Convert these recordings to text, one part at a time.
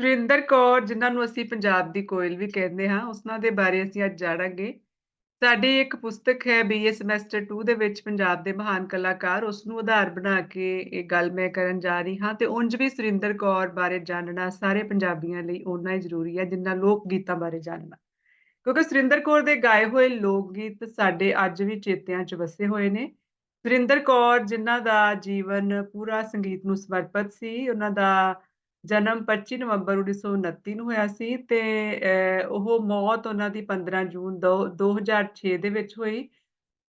ਸੁਰਿੰਦਰ ਕੌਰ, ਜਿਨ੍ਹਾਂ ਨੂੰ ਅਸੀਂ ਪੰਜਾਬ ਦੀ ਕੋਇਲ ਵੀ ਕਹਿੰਦੇ ਹਾਂ, ਉਸਨਾਂ ਦੇ ਬਾਰੇ ਅਸੀਂ ਅੱਜ ਜਾਣਾਂਗੇ। ਸਾਡੀ ਇੱਕ ਪੁਸਤਕ ਹੈ ਬੀਏ ਸਮੈਸਟਰ 2 ਦੇ ਵਿੱਚ ਪੰਜਾਬ ਦੇ ਮਹਾਨ ਕਲਾਕਾਰ। ਉਸ ਨੂੰ ਆਧਾਰ ਬਣਾ ਕੇ ਇਹ ਗੱਲ ਮੈਂ ਕਰਨ ਜਾ ਰਹੀ ਹਾਂ ਤੇ ਉਂਝ ਵੀ ਸੁਰਿੰਦਰ ਕੌਰ ਬਾਰੇ ਜਾਣਨਾ ਸਾਰੇ ਪੰਜਾਬੀਆਂ ਲਈ ਓਨਾ ਹੀ ਜ਼ਰੂਰੀ ਹੈ ਜਿੰਨਾ ਲੋਕ ਗੀਤਾਂ ਬਾਰੇ ਜਾਣਨਾ। ਕਿਉਂਕਿ ਸੁਰਿੰਦਰ ਕੌਰ ਦੇ ਗਾਏ ਹੋਏ ਲੋਕ ਗੀਤ ਸਾਡੇ ਅੱਜ ਵੀ ਚੇਤਿਆਂ 'ਚ ਵਸੇ ਹੋਏ ਨੇ। ਸੁਰਿੰਦਰ ਕੌਰ, ਜਿਨ੍ਹਾਂ ਦਾ ਜੀਵਨ ਪੂਰਾ ਸੰਗੀਤ ਨੂੰ ਸਮਰਪਿਤ ਸੀ ਉਹਨਾਂ ਦਾ ਜਨਮ 25 ਨਵੰਬਰ 1929 ਨੂੰ ਹੋਇਆ ਸੀ ਤੇ ਉਹ ਮੌਤ ਉਹਨਾਂ ਦੀ 15 ਜੂਨ 2006 ਦੇ ਵਿੱਚ ਹੋਈ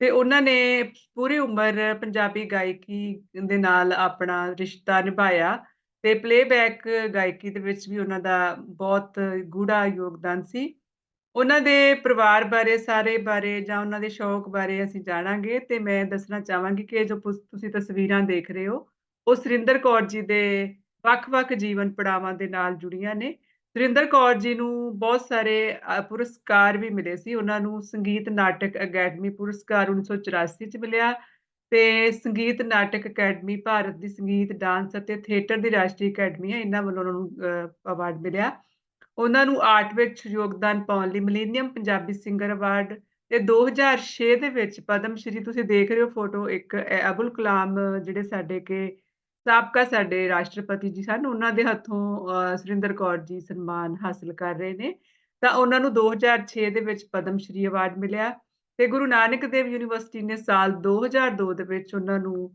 ਤੇ ਉਹਨਾਂ ਨੇ ਪੂਰੀ ਉਮਰ ਪੰਜਾਬੀ ਗਾਇਕੀ ਦੇ ਨਾਲ ਆਪਣਾ ਰਿਸ਼ਤਾ ਨਿਭਾਇਆ ਤੇ ਪਲੇਬੈਕ ਗਾਇਕੀ ਦੇ ਵਿੱਚ ਵੀ ਉਹਨਾਂ ਦਾ ਬਹੁਤ ਗੂੜਾ ਯੋਗਦਾਨ ਸੀ। ਉਹਨਾਂ ਦੇ ਪਰਿਵਾਰ ਬਾਰੇ, ਸਾਰੇ ਬਾਰੇ ਜਾਂ ਉਹਨਾਂ ਦੇ ਸ਼ੌਕ ਬਾਰੇ ਅਸੀਂ ਜਾਣਾਂਗੇ ਤੇ ਮੈਂ ਦੱਸਣਾ ਚਾਹਾਂਗੀ ਕਿ ਜੋ ਤੁਸੀਂ ਤਸਵੀਰਾਂ ਦੇਖ ਰਹੇ ਹੋ, ਉਹ ਸਰਿੰਦਰ ਕੌਰ ਜੀ ਦੇ ਵੱਖ-ਵੱਖ ਜੀਵਨ ਪੜਾਵਾਂ ਦੇ ਨਾਲ ਜੁੜੀਆਂ ਨੇ। ਸੁਰਿੰਦਰ ਕੌਰ ਜੀ ਨੂੰ ਬਹੁਤ ਸਾਰੇ ਪੁਰਸਕਾਰ ਵੀ ਮਿਲੇ ਸੀ। ਉਹਨਾਂ ਨੂੰ ਸੰਗੀਤ ਨਾਟਕ ਅਕੈਡਮੀ ਪੁਰਸਕਾਰ 1984 ਚ ਮਿਲਿਆ ਤੇ ਸੰਗੀਤ ਨਾਟਕ ਅਕੈਡਮੀ ਭਾਰਤ ਦੀ ਸੰਗੀਤ, ਡਾਂਸ ਅਤੇ ਥੀਏਟਰ ਦੀ ਰਾਸ਼ਟਰੀ ਅਕੈਡਮੀ ਹੈ। ਇਹਨਾਂ ਵੱਲੋਂ ਉਹਨਾਂ ਨੂੰ ਅਵਾਰਡ ਮਿਲਿਆ। ਉਹਨਾਂ ਨੂੰ ਆਰਟ ਵਿੱਚ ਯੋਗਦਾਨ ਪਾਉਣ ਲਈ ਮਿਲੇਨੀਅਮ ਪੰਜਾਬੀ ਸਿੰਗਰ ਅਵਾਰਡ ਤੇ 2006 ਦੇ ਵਿੱਚ ਪਦਮ ਸ਼੍ਰੀ, ਤੁਸੀਂ ਦੇਖ ਰਹੇ ਹੋ ਫੋਟੋ, ਇੱਕ ਅਬੁਲ ਕਲਾਮ, ਜਿਹੜੇ ਸਾਡੇ ਕੇ ਸਾਬਕਾ ਸਾਡੇ ਰਾਸ਼ਟਰਪਤੀ ਜੀ ਸਨ, ਉਹਨਾਂ ਦੇ ਹੱਥੋਂ ਸੁਰਿੰਦਰ ਕੌਰ ਜੀ ਸਨਮਾਨ ਹਾਸਲ ਕਰ ਰਹੇ ਨੇ। ਤਾਂ ਉਹਨਾਂ ਨੂੰ 2006 ਦੇ ਵਿੱਚ ਪਦਮ ਸ਼੍ਰੀ ਅਵਾਰਡ ਮਿਲਿਆ ਤੇ ਗੁਰੂ ਨਾਨਕ ਦੇਵ ਯੂਨੀਵਰਸਿਟੀ ਨੇ ਸਾਲ 2002 ਦੇ ਵਿੱਚ ਉਹਨਾਂ ਨੂੰ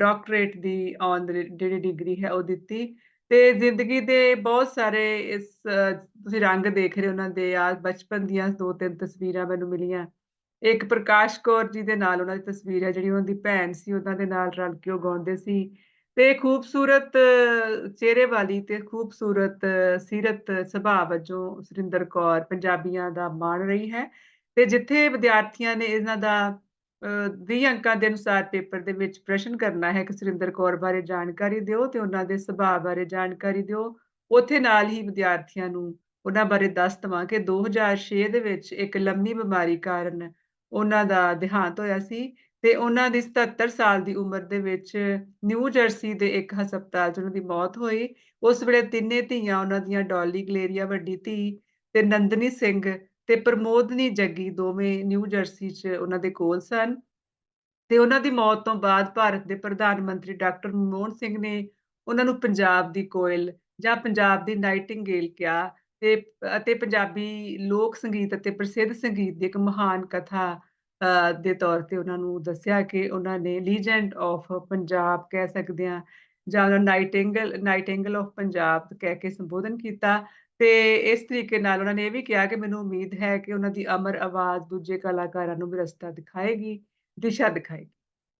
ਡਾਕਟਰੇਟ ਦੀ ਔਨ ਜਿਹੜੀ ਡਿਗਰੀ ਹੈ ਉਹ ਦਿੱਤੀ। ਤੇ ਜ਼ਿੰਦਗੀ ਦੇ ਬਹੁਤ ਸਾਰੇ ਇਸ, ਤੁਸੀਂ ਰੰਗ ਦੇਖ ਰਹੇ ਉਹਨਾਂ ਦੇ ਆ ਬਚਪਨ ਦੀਆਂ ਦੋ ਤਿੰਨ ਤਸਵੀਰਾਂ ਮੈਨੂੰ ਮਿਲੀਆਂ। ਇੱਕ ਪ੍ਰਕਾਸ਼ ਕੌਰ ਜੀ ਦੇ ਨਾਲ ਉਹਨਾਂ ਦੀ ਤਸਵੀਰ ਹੈ, ਜਿਹੜੀ ਉਹਨਾਂ ਦੀ ਭੈਣ ਸੀ, ਉਹਨਾਂ ਦੇ ਨਾਲ ਰਲ ਕੇ ਉਹ ਗਾਉਂਦੇ ਸੀ। ਤੇ ਖੂਬਸੂਰਤ ਚਿਹਰੇ ਵਾਲੀ ਤੇ ਖੂਬਸੂਰਤ ਸੀਰਤ ਸੁਭਾਅ ਵਜੋਂ ਸੁਰਿੰਦਰ ਕੌਰ ਪੰਜਾਬੀਆਂ ਦਾ ਮਾਣ ਰਹੀ ਹੈ। ਤੇ ਜਿੱਥੇ ਵਿਦਿਆਰਥੀਆਂ ਨੇ ਇਹਨਾਂ ਦਾ 20 ਅੰਕਾਂ ਦੇ ਅਨੁਸਾਰ ਪੇਪਰ ਦੇ ਵਿੱਚ ਪ੍ਰਸ਼ਨ ਕਰਨਾ ਹੈ ਕਿ ਸੁਰਿੰਦਰ ਕੌਰ ਬਾਰੇ ਜਾਣਕਾਰੀ ਦਿਓ ਤੇ ਉਹਨਾਂ ਦੇ ਸੁਭਾਅ ਬਾਰੇ ਜਾਣਕਾਰੀ ਦਿਓ, ਉੱਥੇ ਨਾਲ ਹੀ ਵਿਦਿਆਰਥੀਆਂ ਨੂੰ ਉਹਨਾਂ ਬਾਰੇ ਦੱਸ ਦਵਾਂ ਕਿ 2006 ਦੇ ਵਿੱਚ ਇੱਕ ਲੰਮੀ ਬਿਮਾਰੀ ਕਾਰਨ ਉਹਨਾਂ ਦਾ ਦੇਹਾਂਤ ਹੋਇਆ ਸੀ। ਤੇ ਉਹਨਾਂ ਦੀ 77 ਸਾਲ ਦੀ ਉਮਰ ਦੇ ਵਿੱਚ ਨਿਊ ਜਰਸੀ ਦੇ ਇੱਕ ਹਸਪਤਾਲ 'ਚ ਉਹਨਾਂ ਦੀ ਮੌਤ ਹੋਈ। ਉਸ ਵੇਲੇ ਤਿੰਨੇ ਧੀਆਂ ਉਹਨਾਂ ਦੀਆਂ ਡੌਲੀ ਗਲੇਰੀਆ ਵੱਡੀ ਧੀ ਤੇ ਨੰਦਨੀ ਸਿੰਘ ਤੇ ਪ੍ਰਮੋਦਨੀ ਜੱਗੀ ਦੋਵੇਂ ਨਿਊ ਜਰਸੀ 'ਚ ਉਹਨਾਂ ਦੇ ਕੋਲ ਸਨ। ਤੇ ਉਹਨਾਂ ਦੀ ਮੌਤ ਤੋਂ ਬਾਅਦ ਭਾਰਤ ਦੇ ਪ੍ਰਧਾਨ ਮੰਤਰੀ ਡਾਕਟਰ ਮਨਮੋਹਨ ਸਿੰਘ ਨੇ ਉਹਨਾਂ ਨੂੰ ਪੰਜਾਬ ਦੀ ਕੋਇਲ ਜਾਂ ਪੰਜਾਬ ਦੀ ਨਾਈਟਿੰਗੇਲ ਕਿਹਾ ਤੇ, ਅਤੇ ਪੰਜਾਬੀ ਲੋਕ ਸੰਗੀਤ ਅਤੇ ਪ੍ਰਸਿੱਧ ਸੰਗੀਤ ਦੀ ਇੱਕ ਮਹਾਨ ਕਥਾ ਦੇ ਤੌਰ ਤੇ ਉਹਨਾਂ ਨੂੰ ਦੱਸਿਆ ਕਿ ਉਹਨਾਂ ਨੇ ਲੀਜੈਂਡ ਆਫ ਪੰਜਾਬ ਕਹਿ ਸਕਦੇ ਆ ਜਾਂ ਉਹਨਾਂ ਨਾਈਟਿੰਗਲ ਨਾਈਟਿੰਗਲ ਆਫ ਪੰਜਾਬ ਕਹਿ ਕੇ ਸੰਬੋਧਨ ਕੀਤਾ ਤੇ ਇਸ ਤਰੀਕੇ ਨਾਲ ਉਹਨਾਂ ਨੇ ਇਹ ਵੀ ਕਿਹਾ ਕਿ ਮੈਨੂੰ ਉਮੀਦ ਹੈ ਕਿ ਉਹਨਾਂ ਦੀ ਅਮਰ ਆਵਾਜ਼ ਦੂਜੇ ਕਲਾਕਾਰਾਂ ਨੂੰ ਵੀ ਰਸਤਾ ਦਿਖਾਏਗੀ, ਦਿਸ਼ਾ ਦਿਖਾਏਗੀ।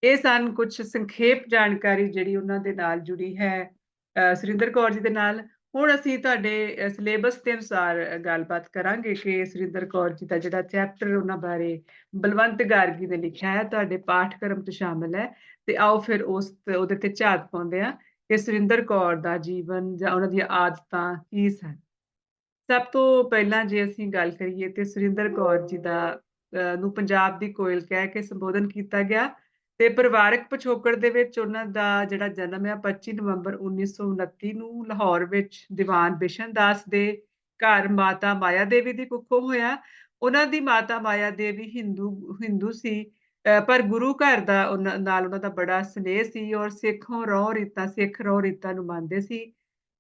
ਇਹ ਸਨ ਕੁਝ ਸੰਖੇਪ ਜਾਣਕਾਰੀ ਜਿਹੜੀ ਉਹਨਾਂ ਦੇ ਨਾਲ ਜੁੜੀ ਹੈ। ਸੁਰਿੰਦਰ ਕੌਰ ਜੀ ਦੇ ਨਾਲ ਹੁਣ ਅਸੀਂ ਤੁਹਾਡੇ ਸਿਲੇਬਸ ਦੇ ਅਨੁਸਾਰ ਗੱਲਬਾਤ ਕਰਾਂਗੇ ਕਿ ਸੁਰਿੰਦਰ ਕੌਰ ਜੀ ਦਾ ਜਿਹੜਾ ਚੈਪਟਰ ਉਹਨਾਂ ਬਾਰੇ ਬਲਵੰਤ ਗਾਰਗੀ ਨੇ ਲਿਖਿਆ ਹੈ, ਤੁਹਾਡੇ ਪਾਠਕ੍ਰਮ ਤੋਂ ਸ਼ਾਮਿਲ ਹੈ। ਤੇ ਆਓ ਫਿਰ ਉਸ ਉਹਦੇ ਤੇ ਝਾਤ ਪਾਉਂਦੇ ਆ ਕਿ ਸੁਰਿੰਦਰ ਕੌਰ ਦਾ ਜੀਵਨ ਜਾਂ ਉਹਨਾਂ ਦੀਆਂ ਆਦਤਾਂ ਕੀ ਸਨ। ਸਭ ਤੋਂ ਪਹਿਲਾਂ ਜੇ ਅਸੀਂ ਗੱਲ ਕਰੀਏ ਤੇ ਸੁਰਿੰਦਰ ਕੌਰ ਜੀ ਦਾ ਨੂੰ ਪੰਜਾਬ ਦੀ ਕੋਇਲ ਕਹਿ ਕੇ ਸੰਬੋਧਨ ਕੀਤਾ ਗਿਆ। ਤੇ ਪਰਿਵਾਰਕ ਪਿਛੋਕੜ ਦੇ ਵਿੱਚ ਉਹਨਾਂ ਦਾ ਜਿਹੜਾ ਜਨਮ ਹੈ 25 ਨਵੰਬਰ 1929 ਨੂੰ ਲਾਹੌਰ ਵਿੱਚ ਦੀਵਾਨ ਬਿਸ਼ਨ ਦਾਸ ਦੇ ਘਰ ਮਾਤਾ ਮਾਇਆ ਦੇਵੀ ਦੀ ਕੁੱਖੋਂ ਹੋਇਆ। ਉਹਨਾਂ ਦੀ ਮਾਤਾ ਮਾਇਆ ਦੇਵੀ ਹਿੰਦੂ ਹਿੰਦੂ ਸੀ ਪਰ ਗੁਰੂ ਘਰ ਦਾ ਨਾਲ ਉਹਨਾਂ ਦਾ ਬੜਾ ਸਨੇਹ ਸੀ ਔਰ ਸਿੱਖੋਂ ਰੋਹ ਰੀਤਾਂ, ਸਿੱਖ ਰੋਹ ਰੀਤਾਂ ਨੂੰ ਮੰਨਦੇ ਸੀ।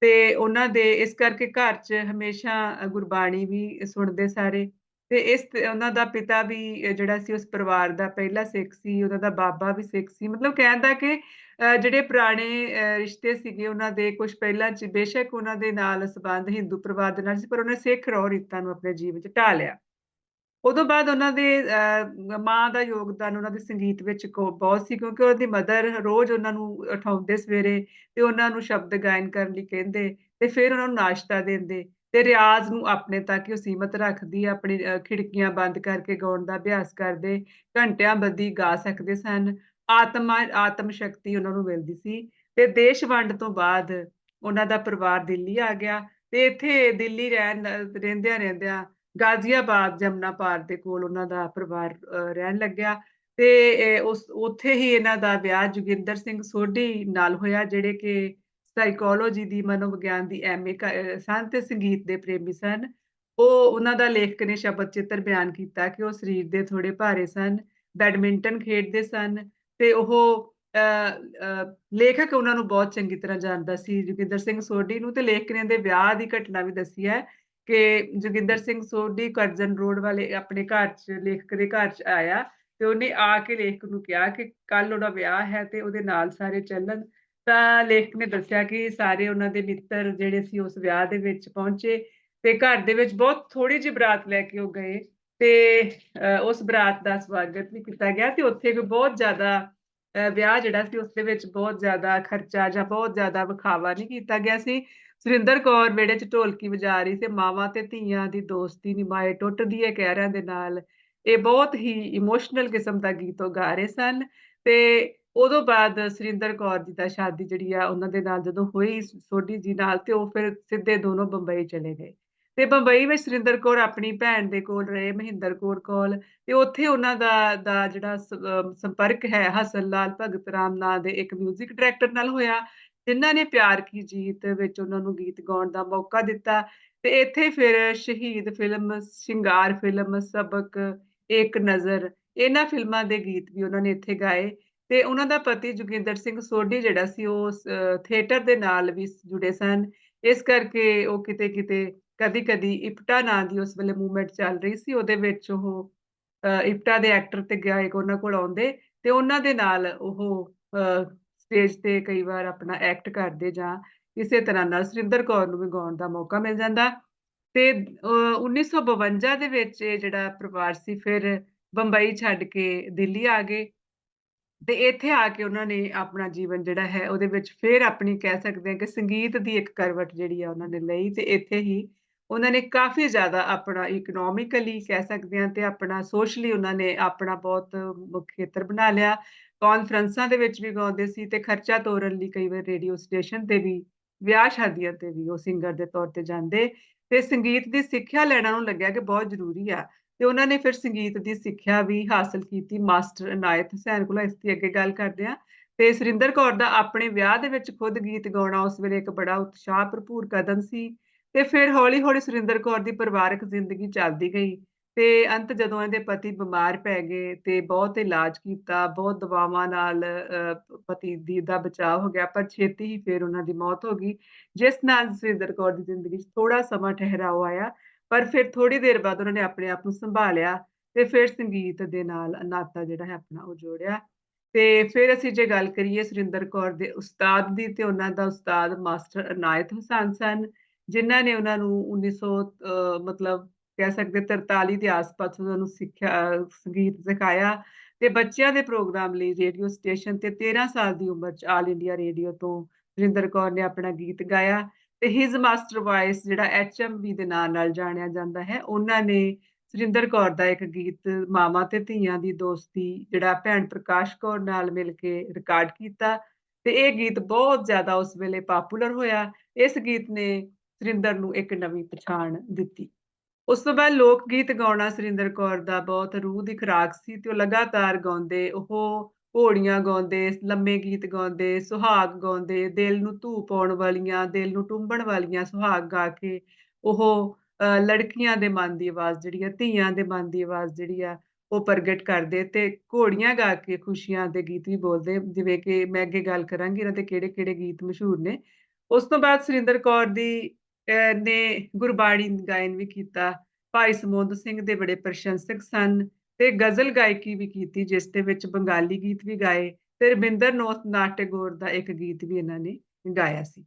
ਤੇ ਉਹਨਾਂ ਦੇ ਇਸ ਕਰਕੇ ਘਰ 'ਚ ਹਮੇਸ਼ਾ ਗੁਰਬਾਣੀ ਵੀ ਸੁਣਦੇ ਸਾਰੇ। ਤੇ ਇਸ ਉਹਨਾਂ ਦਾ ਪਿਤਾ ਵੀ ਜਿਹੜਾ ਸੀ ਉਸ ਪਰਿਵਾਰ ਦਾ ਪਹਿਲਾ ਸਿੱਖ ਸੀ, ਉਹਨਾਂ ਦਾ ਬਾਬਾ ਵੀ ਸਿੱਖ ਸੀ। ਮਤਲਬ ਕਹਿੰਦਾ ਕਿ ਜਿਹੜੇ ਪੁਰਾਣੇ ਰਿਸ਼ਤੇ ਸੀਗੇ ਉਹਨਾਂ ਦੇ ਕੁਝ ਪਹਿਲਾਂ ਚ ਬੇਸ਼ੱਕ ਉਹਨਾਂ ਦੇ ਨਾਲ ਸਬੰਧ ਹਿੰਦੂ ਪਰਿਵਾਰ ਦੇ ਨਾਲ ਸੀ, ਪਰ ਉਹਨੇ ਸਿੱਖ ਰੋ ਰੀਤਾਂ ਨੂੰ ਆਪਣੇ ਜੀਵਨ ਚ ਢਾ ਲਿਆ। ਉਦੋਂ ਬਾਅਦ ਉਹਨਾਂ ਦੇ ਮਾਂ ਦਾ ਯੋਗਦਾਨ ਉਹਨਾਂ ਦੇ ਸੰਗੀਤ ਵਿੱਚ ਬਹੁਤ ਸੀ, ਕਿਉਂਕਿ ਉਹਨਾਂ ਦੀ ਮਦਰ ਰੋਜ਼ ਉਹਨਾਂ ਨੂੰ ਉਠਾਉਂਦੇ ਸਵੇਰੇ ਤੇ ਉਹਨਾਂ ਨੂੰ ਸ਼ਬਦ ਗਾਇਨ ਕਰਨ ਲਈ ਕਹਿੰਦੇ ਤੇ ਫਿਰ ਉਹਨਾਂ ਨੂੰ ਨਾਸ਼ਤਾ ਦਿੰਦੇ। ਤੇ ਰਿਆਜ਼ ਨੂੰ ਆਪਣੇ ਤੱਕ ਹੀ ਸੀਮਤ ਰੱਖਦੀ, ਆਪਣੀ ਖਿੜਕੀਆਂ ਬੰਦ ਕਰਕੇ ਗਾਉਣ ਦਾ ਅਭਿਆਸ ਕਰਦੇ, ਘੰਟਿਆਂ ਬੱਧੀ ਗਾ ਸਕਦੇ ਸਨ। ਆਤਮਾ, ਆਤਮ ਸ਼ਕਤੀ ਉਹਨਾਂ ਨੂੰ ਮਿਲਦੀ ਸੀ ਤੇ ਦੇਸ਼ ਵੰਡ ਤੋਂ ਬਾਅਦ ਉਹਨਾਂ ਦਾ ਪਰਿਵਾਰ ਦਿੱਲੀ ਆ ਗਿਆ ਤੇ ਇੱਥੇ ਦਿੱਲੀ ਰਹਿਣ, ਰਹਿੰਦਿਆਂ ਰਹਿੰਦਿਆਂ ਗਾਜ਼ੀਆਬਾਦ ਜਮਨਾ ਪਾਰ ਦੇ ਕੋਲ ਉਹਨਾਂ ਦਾ ਪਰਿਵਾਰ ਰਹਿਣ ਲੱਗਿਆ ਤੇ ਉਸ, ਉੱਥੇ ਹੀ ਇਹਨਾਂ ਦਾ ਵਿਆਹ ਜੁਗਿੰਦਰ ਸਿੰਘ ਸੋਢੀ ਨਾਲ ਹੋਇਆ, ਜਿਹੜੇ ਕਿ ਸਾਈਕੋਲੋਜੀ ਦੀ, ਮਨੋਵਿਗਿਆਨ ਦੀ ਐਮ.ਏ. ਸਨ ਤੇ ਸੰਗੀਤ ਦੇ ਪ੍ਰੇਮੀ ਸਨ। ਉਹ ਉਹਨਾਂ ਦਾ ਲੇਖਕ ਨੇ ਸ਼ਬਦ ਚਿੱਤਰ ਬਿਆਨ ਕੀਤਾ ਕਿ ਉਹ ਸਰੀਰ ਦੇ ਥੋੜੇ ਭਾਰੇ ਸਨ, ਬੈਡਮਿੰਟਨ ਖੇਡਦੇ ਸਨ ਤੇ ਉਹ ਲੇਖਕ ਉਹਨਾਂ ਨੂੰ ਬਹੁਤ ਚੰਗੀ ਤਰ੍ਹਾਂ ਜਾਣਦਾ ਸੀ ਜੋਗਿੰਦਰ ਸਿੰਘ ਸੋਢੀ ਨੂੰ ਤੇ ਲੇਖਕ ਨੇ ਉਹਦੇ ਵਿਆਹ ਦੀ ਘਟਨਾ ਵੀ ਦੱਸੀ ਹੈ ਕਿ ਜੋਗਿੰਦਰ ਸਿੰਘ ਸੋਢੀ ਕਰਜ਼ਨ ਰੋਡ ਵਾਲੇ ਆਪਣੇ ਘਰ 'ਚ ਲੇਖਕ ਦੇ ਘਰ 'ਚ ਆਇਆ ਤੇ ਉਹਨੇ ਆ ਕੇ ਲੇਖਕ ਨੂੰ ਕਿਹਾ ਕਿ ਕੱਲ ਉਹਦਾ ਵਿਆਹ ਹੈ ਤੇ ਉਹਦੇ ਨਾਲ ਸਾਰੇ ਚੱਲਣ। ਤਾਂ ਲੇਖਕ ਨੇ ਦੱਸਿਆ ਕਿ ਸਾਰੇ ਉਹਨਾਂ ਦੇ ਮਿੱਤਰ ਜਿਹੜੇ ਸੀ ਉਸ ਵਿਆਹ ਦੇ ਵਿੱਚ ਪਹੁੰਚੇ ਤੇ ਘਰ ਦੇ ਵਿੱਚ ਬਹੁਤ ਥੋੜੀ ਜਿਹੀ ਬਰਾਤ ਲੈ ਕੇ ਉਹ ਗਏ ਤੇ ਉਸ ਬਰਾਤ ਦਾ ਸਵਾਗਤ ਵੀ ਕੀਤਾ ਗਿਆ ਤੇ ਉੱਥੇ ਕੋਈ ਬਹੁਤ ਜ਼ਿਆਦਾ ਵਿਆਹ ਜਿਹੜਾ ਸੀ ਉਸ ਦੇ ਵਿੱਚ ਬਹੁਤ ਜ਼ਿਆਦਾ ਖਰਚਾ ਜਾਂ ਬਹੁਤ ਜ਼ਿਆਦਾ ਵਿਖਾਵਾ ਨਹੀਂ ਕੀਤਾ ਗਿਆ ਸੀ। ਸੁਰਿੰਦਰ ਕੌਰ ਵਿਹੜੇ 'ਚ ਢੋਲਕੀ ਵਜਾ ਰਹੀ ਸੀ, ਮਾਵਾਂ ਤੇ ਧੀਆਂ ਦੀ ਦੋਸਤੀ ਨਿਮਾਏ ਟੁੱਟਦੀ ਹੈ ਕਹਿਰਾਂ ਦੇ ਨਾਲ। ਇਹ ਬਹੁਤ ਹੀ ਇਮੋਸ਼ਨਲ ਕਿਸਮ ਦਾ ਗੀਤ ਉਹ ਗਾ ਰਹੇ ਸਨ ਤੇ ਉਦੋਂ ਬਾਅਦ ਸੁਰਿੰਦਰ ਕੌਰ ਜੀ ਦਾ ਸ਼ਾਦੀ ਜਿਹੜੀ ਆ ਉਹਨਾਂ ਦੇ ਨਾਲ ਜਦੋਂ ਹੋਈ ਸੋਢੀ ਜੀ ਨਾਲ ਤੇ ਉਹ ਫਿਰ ਸਿੱਧੇ ਦੋਨੋਂ ਬੰਬਈ ਚਲੇ ਗਏ। ਤੇ ਬੰਬਈ ਵਿੱਚ ਸੁਰਿੰਦਰ ਕੌਰ ਆਪਣੀ ਭੈਣ ਦੇ ਕੋਲ ਰਹੇ ਮਹਿੰਦਰ ਕੌਰ ਕੋਲ ਤੇ ਉੱਥੇ ਉਹਨਾਂ ਦਾ ਦਾ ਜਿਹੜਾ ਸੰਪਰਕ ਹੈ ਹਸਨ ਲਾਲ ਭਗਤ ਰਾਮ ਨਾਂ ਦੇ ਇੱਕ ਮਿਊਜ਼ਿਕ ਡਾਇਰੈਕਟਰ ਨਾਲ ਹੋਇਆ, ਜਿਨ੍ਹਾਂ ਨੇ ਪਿਆਰ ਕੀ ਜੀਤ ਵਿੱਚ ਉਹਨਾਂ ਨੂੰ ਗੀਤ ਗਾਉਣ ਦਾ ਮੌਕਾ ਦਿੱਤਾ ਤੇ ਇੱਥੇ ਫਿਰ ਸ਼ਹੀਦ ਫਿਲਮ, ਸ਼ਿੰਗਾਰ ਫਿਲਮ, ਸਬਕ, ਇੱਕ ਨਜ਼ਰ ਇਹਨਾਂ ਫਿਲਮਾਂ ਦੇ ਗੀਤ ਵੀ ਉਹਨਾਂ ਨੇ ਇੱਥੇ ਗਾਏ। ਤੇ ਉਹਨਾਂ ਦਾ ਪਤੀ ਜੋਗਿੰਦਰ ਸਿੰਘ ਸੋਢੀ ਜਿਹੜਾ ਸੀ ਉਹ ਥੀਏਟਰ ਦੇ ਨਾਲ ਵੀ ਜੁੜੇ ਸਨ। ਇਸ ਕਰਕੇ ਉਹ ਕਿਤੇ-ਕਿਤੇ, ਕਦੀ-ਕਦੀ ਇਪਟਾ ਨਾਂ ਦੀ ਉਸ ਵੇਲੇ ਮੂਵਮੈਂਟ ਚੱਲ ਰਹੀ ਸੀ। ਉਹਦੇ ਵਿੱਚ ਉਹ ਇਪਟਾ ਦੇ ਐਕਟਰ ਤੇ ਗਾਇਕ ਉਹਨਾਂ ਕੋਲ ਆਉਂਦੇ ਤੇ ਉਹਨਾਂ ਦੇ ਨਾਲ ਉਹ ਅ, ਸਟੇਜ ਤੇ ਕਈ ਵਾਰ ਆਪਣਾ ਐਕਟ ਕਰਦੇ ਜਾਂ ਕਿਸੇ ਤਰ੍ਹਾਂ ਨਾਲ ਸੁਰਿੰਦਰ ਕੌਰ ਨੂੰ ਵੀ ਗਾਉਣ ਦਾ ਮੌਕਾ ਮਿਲ ਜਾਂਦਾ। ਤੇ ਅ, 1952 ਦੇ ਵਿੱਚ ਇਹ ਜਿਹੜਾ ਪਰਿਵਾਰ ਸੀ ਫਿਰ ਬੰਬਈ ਛੱਡ ਕੇ ਦਿੱਲੀ ਆ ਗਏ। ਤੇ ਇੱਥੇ ਆ ਕੇ ਉਹਨਾਂ ਨੇ ਆਪਣਾ ਜੀਵਨ ਜਿਹੜਾ ਹੈ ਉਹਦੇ ਵਿੱਚ ਫਿਰ ਆਪਣੀ ਕਹਿ ਸਕਦੇ ਹਾਂ ਕਿ ਸੰਗੀਤ ਦੀ ਇੱਕ ਕਰਵਟ ਜਿਹੜੀ ਆ ਉਹਨਾਂ ਨੇ ਲਈ ਤੇ ਇੱਥੇ ਹੀ ਉਹਨਾਂ ਨੇ ਕਾਫ਼ੀ ਜ਼ਿਆਦਾ ਆਪਣਾ ਇਕਨੋਮਿਕਲੀ ਕਹਿ ਸਕਦੇ ਹਾਂ ਤੇ ਆਪਣਾ ਸੋਸ਼ਲੀ ਉਹਨਾਂ ਨੇ ਆਪਣਾ ਬਹੁਤ ਮੁੱਖ ਖੇਤਰ ਬਣਾ ਲਿਆ। ਕਾਨਫਰੰਸਾਂ ਦੇ ਵਿੱਚ ਵੀ ਗਾਉਂਦੇ ਸੀ ਤੇ ਖਰਚਾ ਤੋਰਨ ਲਈ ਕਈ ਵਾਰ ਰੇਡੀਓ ਸਟੇਸ਼ਨ ਤੇ ਵੀ, ਵਿਆਹ ਸ਼ਾਦੀਆਂ ਤੇ ਵੀ ਉਹ ਸਿੰਗਰ ਦੇ ਤੌਰ ਤੇ ਜਾਂਦੇ ਤੇ ਸੰਗੀਤ ਦੀ ਸਿੱਖਿਆ ਲੈਣਾ ਨੂੰ ਲੱਗਿਆ ਕਿ ਬਹੁਤ ਜ਼ਰੂਰੀ ਆ ਤੇ ਉਹਨਾਂ ਨੇ ਫਿਰ ਸੰਗੀਤ ਦੀ ਸਿੱਖਿਆ ਵੀ ਹਾਸਲ ਕੀਤੀ ਮਾਸਟਰ ਅਨਾਇਤ ਹੁਸੈਨ ਕੋਲੋਂ ਇਸ ਦੀ ਅੱਗੇ ਗੱਲ ਕਰਦੇ ਹਾਂ। ਤੇ ਸੁਰਿੰਦਰ ਕੌਰ ਦਾ ਆਪਣੇ ਵਿਆਹ ਦੇ ਵਿੱਚ ਖੁਦ ਗੀਤ ਗਾਉਣਾ ਉਸ ਵੇਲੇ ਇੱਕ ਬੜਾ ਉਤਸ਼ਾਹ ਭਰਪੂਰ ਕਦਮ ਸੀ ਤੇ ਫਿਰ ਹੌਲੀ-ਹੌਲੀ ਸੁਰਿੰਦਰ ਕੌਰ ਦੀ ਪਰਿਵਾਰਕ ਜ਼ਿੰਦਗੀ ਚੱਲਦੀ ਗਈ ਤੇ ਅੰਤ ਜਦੋਂ ਇਹਦੇ ਪਤੀ ਬਿਮਾਰ ਪੈ ਗਏ ਤੇ ਬਹੁਤ ਇਲਾਜ ਕੀਤਾ, ਬਹੁਤ ਦਵਾਵਾਂ ਨਾਲ ਅ, ਪਤੀ ਦੀ ਦਾ ਬਚਾਅ ਹੋ ਗਿਆ ਪਰ ਛੇਤੀ ਹੀ ਫਿਰ ਉਹਨਾਂ ਦੀ ਮੌਤ ਹੋ ਗਈ, ਜਿਸ ਨਾਲ ਸੁਰਿੰਦਰ ਕੌਰ ਦੀ ਜ਼ਿੰਦਗੀ 'ਚ ਥੋੜਾ ਸਮਾਂ ਠਹਿਰਾਓ ਆਇਆ ਪਰ ਫਿਰ ਥੋੜੀ ਦੇਰ ਬਾਅਦ ਉਹਨਾਂ ਨੇ ਆਪਣੇ ਆਪ ਨੂੰ ਸੰਭਾਲਿਆ ਤੇ ਫਿਰ ਸੰਗੀਤ ਦੇ ਨਾਲ ਨਾਤਾ ਜਿਹੜਾ ਹੈ ਆਪਣਾ ਉਹ ਜੋੜਿਆ। ਤੇ ਫਿਰ ਅਸੀਂ ਜੇ ਗੱਲ ਕਰੀਏ ਸੁਰਿੰਦਰ ਕੌਰ ਦੇ ਉਸਤਾਦ ਦੀ ਤੇ ਉਹਨਾਂ ਦਾ ਉਸਤਾਦ ਮਾਸਟਰ ਅਨਾਇਤ ਹੁਸੈਨ ਸਨ, ਜਿਨ੍ਹਾਂ ਨੇ ਉਹਨਾਂ ਨੂੰ 1900 ਅ, ਮਤਲਬ ਕਹਿ ਸਕਦੇ 43 ਦੇ ਆਸ-ਪਾਸ ਉਹਨਾਂ ਨੂੰ ਸਿੱਖਿਆ ਸੰਗੀਤ ਸਿਖਾਇਆ ਤੇ ਬੱਚਿਆਂ ਦੇ ਪ੍ਰੋਗਰਾਮ ਲਈ ਰੇਡੀਓ ਸਟੇਸ਼ਨ ਤੇ 13 ਸਾਲ ਦੀ ਉਮਰ 'ਚ ਆਲ ਇੰਡੀਆ ਰੇਡੀਓ ਤੋਂ ਸੁਰਿੰਦਰ ਕੌਰ ਨੇ ਆਪਣਾ ਗੀਤ ਗਾਇਆ। ਤੇ ਹਿਸ ਮਾਸਟਰ ਵੌਇਸ ਜਿਹੜਾ ਐਚਐਮਵੀ ਦੇ ਨਾਂ ਨਾਲ ਜਾਣਿਆ ਜਾਂਦਾ ਹੈ, ਉਹਨਾਂ ਨੇ ਸੁਰਿੰਦਰ ਕੌਰ ਦਾ ਇੱਕ ਗੀਤ ਮਾਵਾਂ ਤੇ ਧੀਆਂ ਦੀ ਦੋਸਤੀ ਜਿਹੜਾ ਭੈਣ ਪ੍ਰਕਾਸ਼ ਕੌਰ ਨਾਲ ਮਿਲ ਕੇ ਰਿਕਾਰਡ ਕੀਤਾ ਤੇ ਇਹ ਗੀਤ ਬਹੁਤ ਜ਼ਿਆਦਾ ਉਸ ਵੇਲੇ ਪਾਪੂਲਰ ਹੋਇਆ। ਇਸ ਗੀਤ ਨੇ ਸੁਰਿੰਦਰ ਨੂੰ ਇੱਕ ਨਵੀਂ ਪਛਾਣ ਦਿੱਤੀ। ਉਸ ਤੋਂ ਬਾਅਦ ਲੋਕ ਗੀਤ ਗਾਉਣਾ ਸੁਰਿੰਦਰ ਕੌਰ ਦਾ ਬਹੁਤ ਰੂਹ ਦੀ ਖੁਰਾਕ ਸੀ ਤੇ ਉਹ ਲਗਾਤਾਰ ਗਾਉਂਦੇ, ਉਹ ਘੋੜੀਆਂ ਗਾਉਂਦੇ, ਲੰਮੇ ਗੀਤ ਗਾਉਂਦੇ, ਸੁਹਾਗ ਗਾਉਂਦੇ, ਦਿਲ ਨੂੰ ਧੂ ਪਾਉਣ ਵਾਲੀਆਂ, ਦਿਲ ਨੂੰ ਟੁੰਬਣ ਵਾਲੀਆਂ ਸੁਹਾਗ ਗਾ ਕੇ ਉਹ ਲੜਕੀਆਂ ਦੇ ਮਨ ਦੀ ਆਵਾਜ਼ ਜਿਹੜੀ ਆ, ਧੀਆਂ ਦੇ ਮਨ ਦੀ ਆਵਾਜ਼ ਜਿਹੜੀ ਆ, ਉਹ ਪ੍ਰਗਟ ਕਰਦੇ ਤੇ ਘੋੜੀਆਂ ਗਾ ਕੇ ਖੁਸ਼ੀਆਂ ਦੇ ਗੀਤ ਵੀ ਬੋਲਦੇ। ਜਿਵੇਂ ਕਿ ਮੈਂ ਅੱਗੇ ਗੱਲ ਕਰਾਂਗੀ ਇਹਨਾਂ ਦੇ ਕਿਹੜੇ-ਕਿਹੜੇ ਗੀਤ ਮਸ਼ਹੂਰ ਨੇ। ਉਸ ਤੋਂ ਬਾਅਦ ਸੁਰਿੰਦਰ ਕੌਰ ਦੀ ਅ, ਨੇ ਗੁਰਬਾਣੀ ਗਾਇਨ ਵੀ ਕੀਤਾ, ਭਾਈ ਸਮੁੰਦਰ ਸਿੰਘ ਦੇ ਬੜੇ ਪ੍ਰਸ਼ੰਸਕ ਸਨ। ਤੇ ਗ਼ਜ਼ਲ ਗਾਇਕੀ ਵੀ ਕੀਤੀ ਜਿਸ ਦੇ ਵਿੱਚ ਬੰਗਾਲੀ ਗੀਤ ਵੀ ਗਾਏ ਤੇ ਰਵਿੰਦਰ ਨੌਤ ਨਾਥ ਟੈਗੋਰ ਦਾ ਇੱਕ ਗੀਤ ਵੀ ਇਹਨਾਂ ਨੇ ਗਾਇਆ ਸੀ।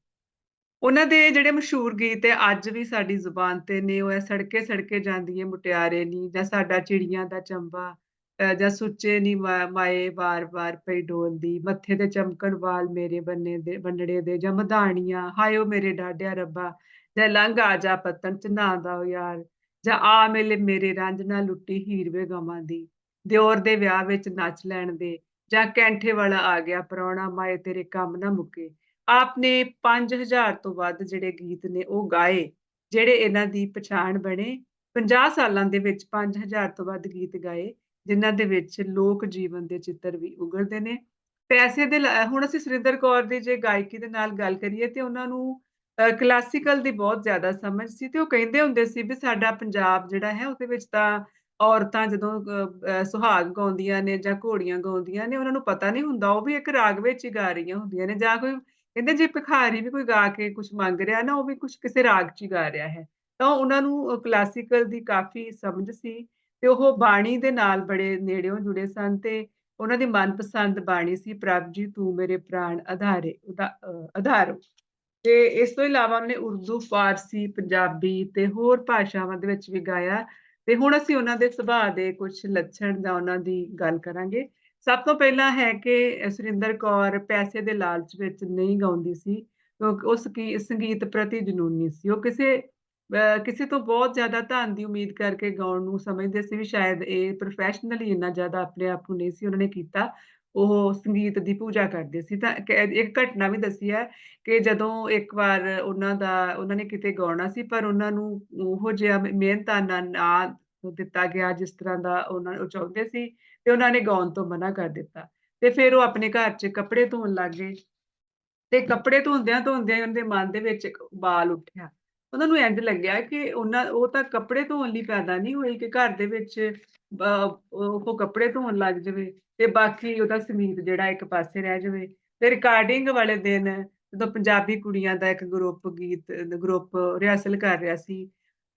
ਉਹਨਾਂ ਦੇ ਜਿਹੜੇ ਮਸ਼ਹੂਰ ਗੀਤ ਹੈ ਅੱਜ ਵੀ ਸਾਡੀ ਜ਼ੁਬਾਨ ਤੇ ਨੇ ਉਹ ਹੈ ਸੜਕੇ ਸੜਕੇ ਜਾਂਦੀ ਏ ਮੁਟਿਆਰੇ ਨੀ ਜਾਂ ਸਾਡਾ ਚਿੜੀਆਂ ਦਾ ਚੰਬਾ ਜਾਂ ਸੁੱਚੇ ਨੀ ਮਾਏ ਵਾਰ-ਵਾਰ ਪਈ ਡੋਲਦੀ, ਮੱਥੇ ਤੇ ਚਮਕਣ ਵਾਲ ਮੇਰੇ ਬੰਨੇ ਦੇ ਬੰਡੜੇ ਦੇ ਜਾਂ ਮਧਾਣੀਆਂ, ਹਾਇਓ ਮੇਰੇ ਡਾਢਿਆ ਰੱਬਾ, ਜਾਂ ਲੰਘ ਆ ਜਾ ਪਤਨ ਚ ਨਹਾਂਦਾ ਦਾ ਯਾਰ, ਜਾਂ ਆ ਮੇਲੇ ਮੇਰੇ ਰਾਂਝਣਾ ਲੁੱਟੀ ਹੀਰ ਵੇ ਦੀ, ਦਿਓਰ ਦੇ ਵਿਆਹ ਵਿੱਚ ਨੱਚ ਲੈਣ ਦੇ, ਜਾਂ ਕੈਂਠੇ ਵਾਲਾ ਆ ਗਿਆ ਪ੍ਰਾਹੁਣਾ ਮਾਏ ਤੇਰੇ ਕੰਮ ਨਾ ਮੁੱਕੇ। ਆਪ ਨੇ 5000 ਤੋਂ ਵੱਧ ਜਿਹੜੇ ਗੀਤ ਨੇ ਉਹ ਗਾਏ, ਜਿਹੜੇ ਇਹਨਾਂ ਦੀ ਪਛਾਣ ਬਣੇ। 50 ਸਾਲਾਂ ਦੇ ਵਿੱਚ 5000 ਤੋਂ ਵੱਧ ਗੀਤ ਗਾਏ, ਜਿਨ੍ਹਾਂ ਦੇ ਵਿੱਚ ਲੋਕ ਜੀਵਨ ਦੇ ਚਿੱਤਰ ਵੀ ਉਘੜਦੇ ਨੇ ਪੈਸੇ ਦੇ ਲ ਹੁਣ ਅਸੀਂ ਸੁਰਿੰਦਰ ਕੌਰ ਦੀ ਜੇ ਗਾਇਕੀ ਦੇ ਨਾਲ ਗੱਲ ਕਰੀਏ ਤੇ ਉਹਨਾਂ ਨੂੰ ਕਲਾਸੀਕਲ ਦੀ ਬਹੁਤ ਜ਼ਿਆਦਾ ਸਮਝ ਸੀ ਤੇ ਉਹ ਕਹਿੰਦੇ ਹੁੰਦੇ ਸੀ ਵੀ ਸਾਡਾ ਪੰਜਾਬ ਜਿਹੜਾ ਹੈ ਉਹਦੇ ਵਿੱਚ ਤਾਂ ਔਰਤਾਂ ਜਦੋਂ ਸੁਹਾਗ ਗਾਉਂਦੀਆਂ ਨੇ ਜਾਂ ਘੋੜੀਆਂ ਗਾਉਂਦੀਆਂ ਨੇ ਉਹਨਾਂ ਨੂੰ ਪਤਾ ਨਹੀਂ ਹੁੰਦਾ ਉਹ ਵੀ ਇੱਕ ਰਾਗ ਵਿੱਚ ਹੀ ਗਾ ਰਹੀਆਂ ਹੁੰਦੀਆਂ ਨੇ ਜਾਂ ਕੋਈ ਕਹਿੰਦੇ ਜੇ ਭਿਖਾਰੀ ਵੀ ਕੋਈ ਗਾ ਕੇ ਕੁਝ ਮੰਗ ਰਿਹਾ ਨਾ ਉਹ ਵੀ ਕੁਝ ਕਿਸੇ ਰਾਗ 'ਚ ਹੀ ਗਾ ਰਿਹਾ ਹੈ। ਤਾਂ ਉਹਨਾਂ ਨੂੰ ਕਲਾਸੀਕਲ ਦੀ ਕਾਫੀ ਸਮਝ ਸੀ ਤੇ ਉਹ ਬਾਣੀ ਦੇ ਨਾਲ ਬੜੇ ਨੇੜਿਓਂ ਜੁੜੇ ਸਨ ਤੇ ਉਹਨਾਂ ਦੀ ਮਨਪਸੰਦ ਬਾਣੀ ਸੀ ਪ੍ਰਭ ਜੀ ਤੂੰ ਮੇਰੇ ਪ੍ਰਾਣ ਆਧਾਰੇ ਉਹਦਾ ਅ, ਆਧਾਰ ਤੇ ਇਸ ਤੋਂ ਇਲਾਵਾ ਉਹਨੇ ਉਰਦੂ, ਫਾਰਸੀ, ਪੰਜਾਬੀ ਤੇ ਹੋਰ ਭਾਸ਼ਾਵਾਂ ਦੇ ਵਿੱਚ ਵੀ ਗਾਇਆ ਤੇ ਹੁਣ ਅਸੀਂ ਉਹਨਾਂ ਦੇ ਸੁਭਾਅ ਦੇ ਕੁਝ ਲੱਛਣ ਜਾਂ ਉਹਨਾਂ ਦੀ ਗੱਲ ਕਰਾਂਗੇ। ਸਭ ਤੋਂ ਪਹਿਲਾਂ ਹੈ ਕਿ ਸੁਰਿੰਦਰ ਕੌਰ ਪੈਸੇ ਦੇ ਲਾਲਚ ਵਿੱਚ ਨਹੀਂ ਗਾਉਂਦੀ ਸੀ ਕਿਉਂਕਿ ਉਸ ਕੀ ਸੰਗੀਤ ਪ੍ਰਤੀ ਜਨੂੰਨੀ ਸੀ। ਉਹ ਕਿਸੇ ਅ, ਕਿਸੇ ਤੋਂ ਬਹੁਤ ਜ਼ਿਆਦਾ ਧਨ ਦੀ ਉਮੀਦ ਕਰਕੇ ਗਾਉਣ ਨੂੰ ਸਮਝਦੇ ਸੀ ਵੀ ਸ਼ਾਇਦ ਇਹ ਪ੍ਰੋਫੈਸ਼ਨਲੀ ਇੰਨਾ ਜ਼ਿਆਦਾ ਆਪਣੇ ਆਪ ਨੂੰ ਨਹੀਂ ਸੀ ਉਹਨਾਂ ਨੇ ਕੀਤਾ। ਉਹ ਸੰਗੀਤ ਦੀ ਪੂਜਾ ਕਰਦੇ ਸੀ ਤਾਂ ਇੱਕ ਘਟਨਾ ਵੀ ਦੱਸੀ ਹੈ ਕਿ ਜਦੋਂ ਇੱਕ ਵਾਰ ਉਹਨਾਂ ਦਾ, ਉਹਨਾਂ ਨੇ ਕਿਤੇ ਗਾਉਣਾ ਸੀ, ਪਰ ਉਹਨਾਂ ਨੂੰ ਉਹੋ ਜਿਹਾ ਮਿਹਨਤਾਨਾ ਨਾ ਦਿੱਤਾ ਗਿਆ ਜਿਸ ਤਰ੍ਹਾਂ ਦਾ ਉਹਨਾਂ ਉਹ ਚਾਹੁੰਦੇ ਸੀ ਤੇ ਉਹਨਾਂ ਨੇ ਗਾਉਣ ਤੋਂ ਮਨਾ ਕਰ ਦਿੱਤਾ। ਤੇ ਫਿਰ ਉਹ ਆਪਣੇ ਘਰ 'ਚ ਕੱਪੜੇ ਧੋਣ ਲੱਗ ਗਏ। ਤੇ ਕੱਪੜੇ ਧੋਂਦਿਆਂ-ਧੋਂਦਿਆਂ ਉਹਨਾਂ ਦੇ ਮਨ ਦੇ ਵਿੱਚ ਇੱਕ ਉਬਾਲ ਉੱਠਿਆ। ਉਹਨਾਂ ਨੂੰ ਇੰਝ ਲੱਗਿਆ ਕਿ ਉਹਨਾਂ, ਉਹ ਤਾਂ ਕੱਪੜੇ ਧੋਣ ਲਈ ਪੈਦਾ ਨਹੀਂ ਹੋਈ ਕਿ ਘਰ ਦੇ ਵਿੱਚ ਉਹ ਕੱਪੜੇ ਧੋਣ ਲੱਗ ਜਾਵੇ ਤੇ ਬਾਕੀ ਉਹਦਾ ਸਮੀਤ ਜਿਹੜਾ ਇੱਕ ਪਾਸੇ ਰਹਿ ਜਾਵੇ। ਤੇ ਰਿਕਾਰਡਿੰਗ ਵਾਲੇ ਦਿਨ ਜਦੋਂ ਪੰਜਾਬੀ ਕੁੜੀਆਂ ਦਾ ਇੱਕ ਗਰੁੱਪ ਗੀਤ ਗਰੁੱਪ ਰਿਹਰਸਲ ਕਰ ਰਿਹਾ ਸੀ